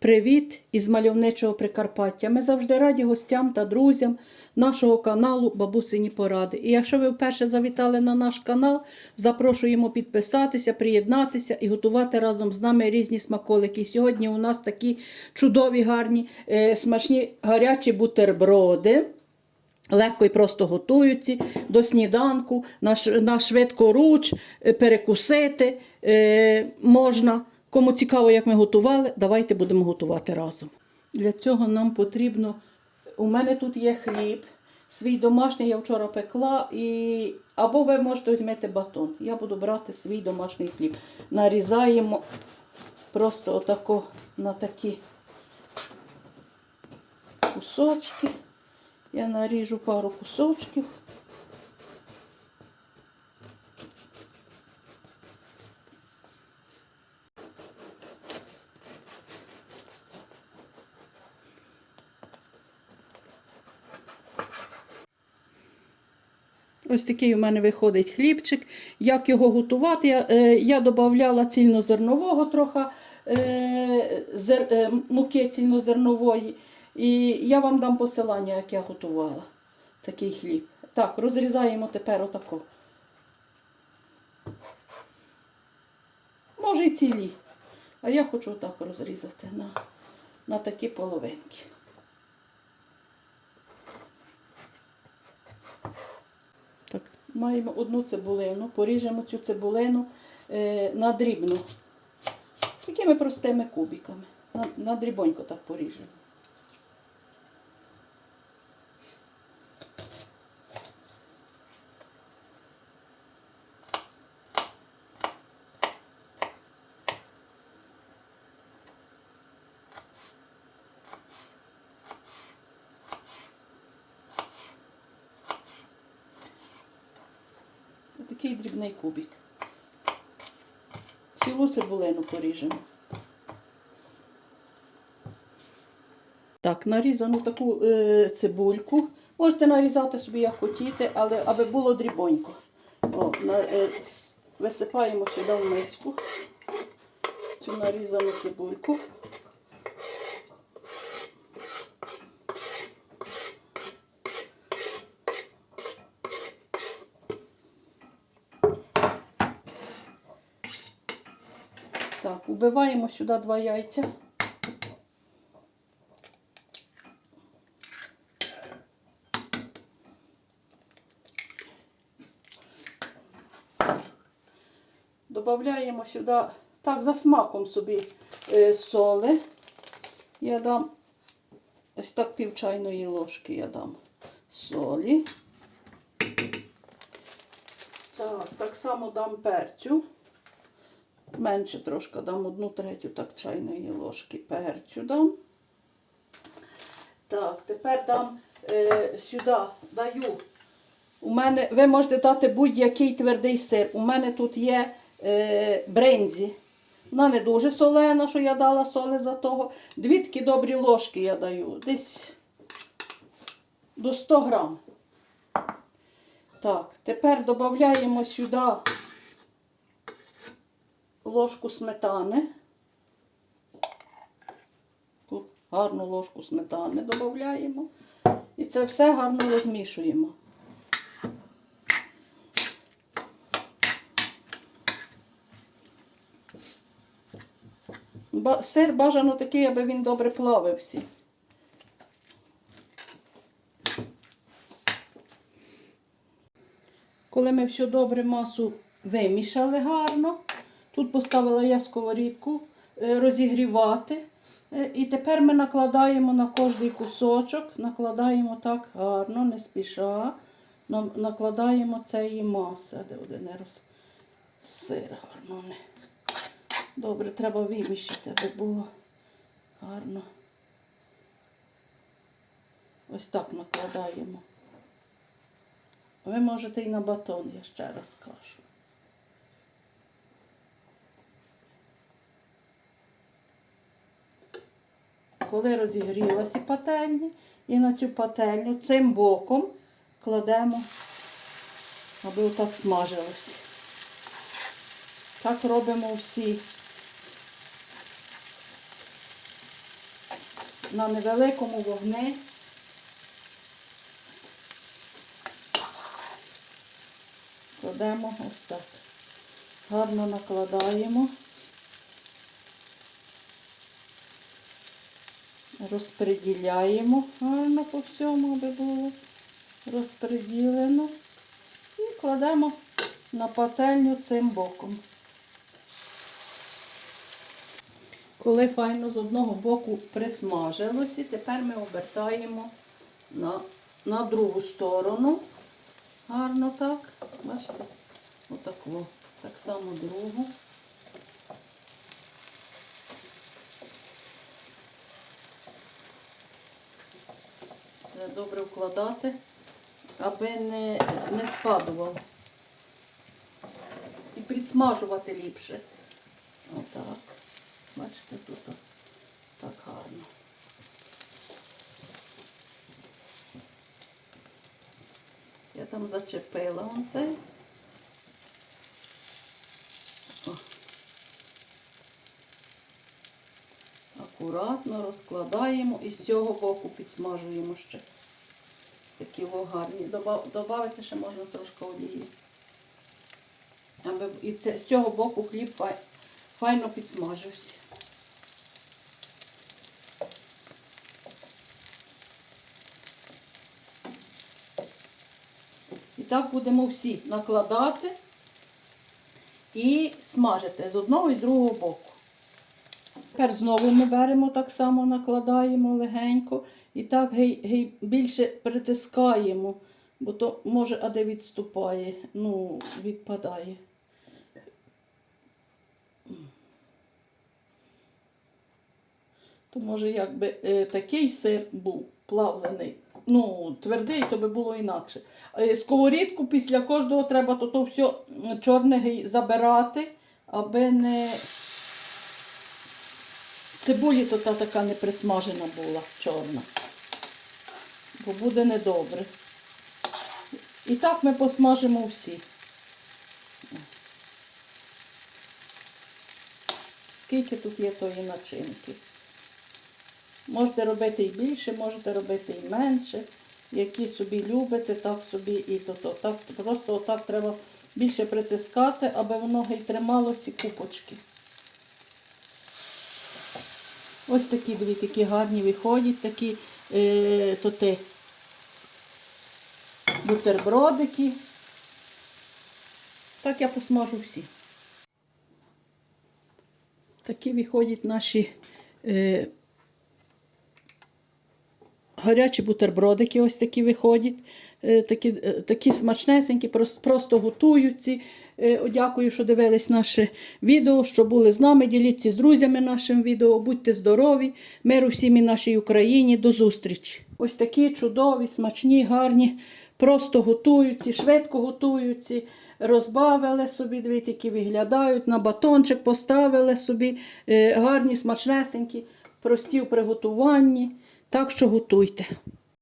Привіт із мальовничого Прикарпаття. Ми завжди раді гостям та друзям нашого каналу Бабусині Поради. І якщо ви вперше завітали на наш канал, запрошуємо підписатися, приєднатися і готувати разом з нами різні смаколики. Сьогодні у нас такі чудові, гарні, е, смачні гарячі бутерброди. Легко і просто готуються до сніданку, на, швидкоруч, е, перекусити е, можна. Кому цікаво, як ми готували, давайте будемо готувати разом. Для цього нам потрібно. У мене тут є хліб, свій домашній я вчора пекла, і... або ви можете візьмете батон. Я буду брати свій домашній хліб. Нарізаємо просто отако на такі кусочки. Я наріжу пару кусочків. Ось такий у мене виходить хлібчик. Як його готувати? Я, е, я додавала цільнозернового трохи е, зер, е, муки цільнозернової. І я вам дам посилання, як я готувала такий хліб. Так, розрізаємо тепер отако. Може і цілі. А я хочу отак розрізати на, на такі половинки. Так, маємо одну цибулину, поріжемо цю цибулину е, на дрібну. Такими простими кубиками. На, на дрібонько так поріжемо. Такий дрібний кубик. Цілу цибулину поріжемо. Так, нарізану таку е, цибульку. Можете нарізати собі як хотіте, але аби було дрібонько. О, на, е, висипаємо сюди в миску цю нарізану цибульку. Так, вбиваємо сюди два яйця. Добавляємо сюди, так, за смаком собі е, соли. Я дам ось так пів чайної ложки я дам солі. Так, так само дам перцю. Менше трошки дам одну третю так чайної ложки перцю дам. Так, тепер дам е, сюди даю. У мене, ви можете дати будь-який твердий сир. У мене тут є е, брензі. Вона не дуже солена, що я дала соли за того. Дві такі добрі ложки я даю. Десь до 100 грам. Так, тепер додаємо сюди ложку сметани. Таку Гарну ложку сметани додаємо. І це все гарно розмішуємо. Сир бажано такий, аби він добре плавився. Коли ми все добре масу вимішали гарно, тут поставила я сковорідку е, розігрівати. Е, І тепер ми накладаємо на кожний кусочок, накладаємо так гарно, не спіша. Накладаємо цієї маси, де один роз сир гарно. Добре, треба вимішати, аби було гарно. Ось так накладаємо. Ви можете і на батон, я ще раз кажу. Коли розігрілася пательня, і на цю пательню цим боком кладемо, аби отак смажилось. Так робимо всі на невеликому вогні. Кладемо ось так. Гарно накладаємо. Розподіляємо гарно по всьому, аби було розподілено. І кладемо на пательню цим боком. Коли файно з одного боку присмажилося, тепер ми обертаємо на, на другу сторону. Гарно так. Бачите? Отако. Так само другу. Добре вкладати, аби не, не спадував. І підсмажувати ліпше. Отак. Бачите, тут так гарно. Я там зачепила он цей. Акуратно розкладаємо і з цього боку підсмажуємо ще. Такі гарні. Доба- Добавити ще можна трошки олії. І це, з цього боку хліб фай- файно підсмажився. І так будемо всі накладати і смажити з одного і другого боку. Тепер знову ми беремо так само, накладаємо легенько і так гей, гей, більше притискаємо, бо то може, а де відступає, ну, відпадає. То може, якби е, такий сир був плавлений, ну, твердий, то би було інакше. Е, сковорідку після кожного треба то, то все чорне забирати, аби не. Цибулі то та така не присмажена була, чорна. Бо буде недобре. І так ми посмажимо всі. Скільки тут є тої начинки. Можете робити і більше, можете робити і менше. Які собі любите, так собі і то, то. Так, просто отак треба більше притискати, аби воно гей трималося купочки. Ось такі дві такі гарні виходять, такі е, то те, бутербродики. Так я посмажу всі. Такі виходять наші е, гарячі бутербродики, ось такі виходять. Е, такі, е, такі смачнесенькі, прос- просто готуються. Е, Дякую, що дивились наше відео, що були з нами. Діліться з друзями нашим відео. Будьте здорові, миру всім і нашій Україні. До зустрічі. Ось такі чудові, смачні, гарні, просто готуються, швидко готуються. Розбавили собі, дві такі виглядають, на батончик поставили собі, е, гарні, смачнесенькі, прості в приготуванні. Так що готуйте.